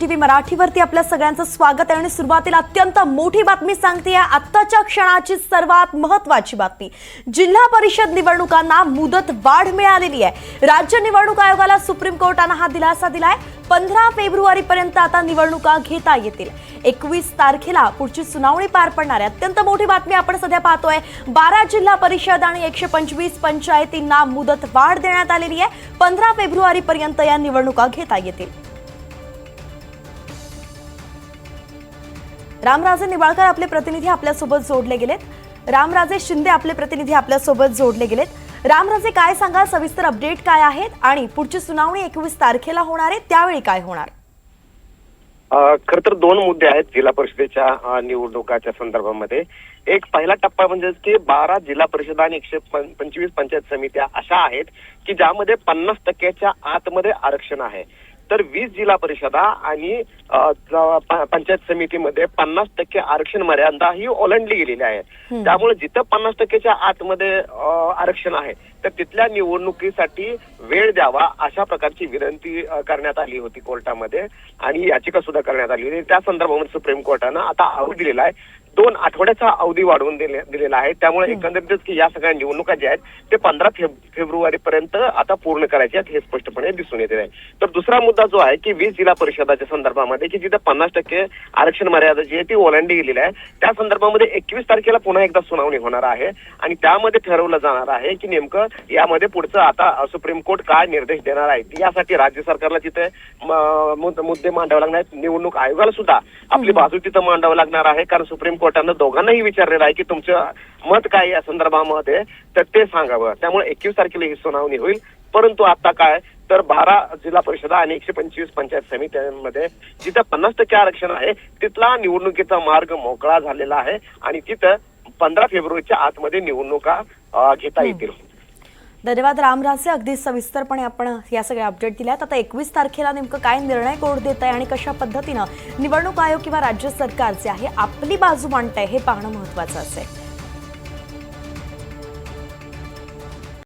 TV मराठीवरती आपल्या सगळ्यांचं स्वागत आहे आणि सुरुवातीला अत्यंत मोठी बातमी सांगते. आत्ताच्या क्षणाची सर्वात महत्वाची बातमी. जिल्हा परिषद निवडणुकांना मुदत वाढ मिळालेली आहे. राज्य निवडणूक आयोगाला सुप्रीम कोर्टानं हा दिलासा दिलाय. पंधरा फेब्रुवारी पर्यंत आता निवडणुका घेता येतील. एकवीस तारखेला पुढची सुनावणी पार पडणार आहे. अत्यंत मोठी बातमी आपण सध्या पाहतोय. बारा जिल्हा परिषद आणि एकशे पंचवीस पंचायतींना मुदत वाढ देण्यात आलेली आहे. पंधरा फेब्रुवारी पर्यंत या निवडणुका घेता येतील. रामराजे निवाळकर आपले प्रतिनिधी आपल्यासोबत जोडले गेलेत. रामराजे शिंदे आपले प्रतिनिधी आपल्यासोबत जोडले गेलेत. रामराजे काय सांगा सविस्तर अपडेट काय आहेत? आणि पुढची सुनावणी एकवीस तारखेला होणार आहे. त्यावेळी काय होणार? खर तर दोन मुद्दे आहेत जिल्हा परिषदेच्या निवडणुकाच्या संदर्भामध्ये. एक पहिला टप्पा म्हणजे की बारा जिल्हा परिषद आणि एकशे पंचवीस पंचायत समित्या अशा आहेत की ज्यामध्ये पन्नास टक्क्याच्या आतमध्ये आरक्षण आहे. तर वीस जिल्हा परिषदा आणि पंचायत समितीमध्ये पन्नास टक्के आरक्षण मर्यादा ही ओलांडली गेलेली आहे. त्यामुळे जिथं पन्नास टक्क्याच्या आतमध्ये आरक्षण आहे तर तिथल्या निवडणुकीसाठी वेळ द्यावा अशा प्रकारची विनंती करण्यात आली होती कोर्टामध्ये. आणि याचिका सुद्धा करण्यात आली होती. त्या संदर्भामध्ये सुप्रीम कोर्टानं आता अवधी दिलेला आहे दोन आठवड्याचा अवधी वाढवून दिले दिलेला आहे. त्यामुळे एकंदरीतच की या सगळ्या निवडणुका ज्या आहेत ते पंधरा फेब्रुवारी पर्यंत आता पूर्ण करायचे आहेत हे स्पष्टपणे दिसून येते आहे. तर दुसरा मुद्दा जो आहे की वीस जिल्हा परिषदाच्या संदर्भामध्ये की जिथे पन्नास टक्के आरक्षण मर्यादा जी आहे ती ओलांडली गेलेली आहे त्या संदर्भामध्ये एकवीस तारखेला पुन्हा एकदा सुनावणी होणार आहे. आणि त्यामध्ये ठरवलं जाणार आहे की नेमकं यामध्ये पुढचं आता सुप्रीम कोर्ट काय निर्देश देणार आहे यासाठी राज्य सरकारला तिथे मुद्दे मांडावे लागणार आहेत. निवडणूक आयोगाला सुद्धा आपली बाजू तिथं मांडावं लागणार आहे कारण सुप्रीम कोर्टानं दोघांनाही विचारलेलं आहे की तुमचं मत काय या संदर्भामध्ये? तर ते सांगावं. त्यामुळे एकवीस तारखेला ही सुनावणी होईल. परंतु आता काय? तर बारा जिल्हा परिषदा आणि एकशे पंचवीस पंचायत समित्यांमध्ये जिथं पन्नास टक्के आरक्षण आहे तिथला निवडणुकीचा मार्ग मोकळा झालेला आहे आणि तिथं पंधरा फेब्रुवारीच्या आतमध्ये निवडणुका घेता येतील. धन्यवाद रामराजे अगदी सविस्तरपणे आपण या सगळ्या अपडेट दिल्यात. आता एकवीस तारखेला नेमकं काय निर्णय कोर्ट देत आहे आणि कशा पद्धतीनं निवडणूक आयोग किंवा राज्य सरकार जे आहे आपली बाजू मांडत आहे हे पाहणं महत्वाचं असेल.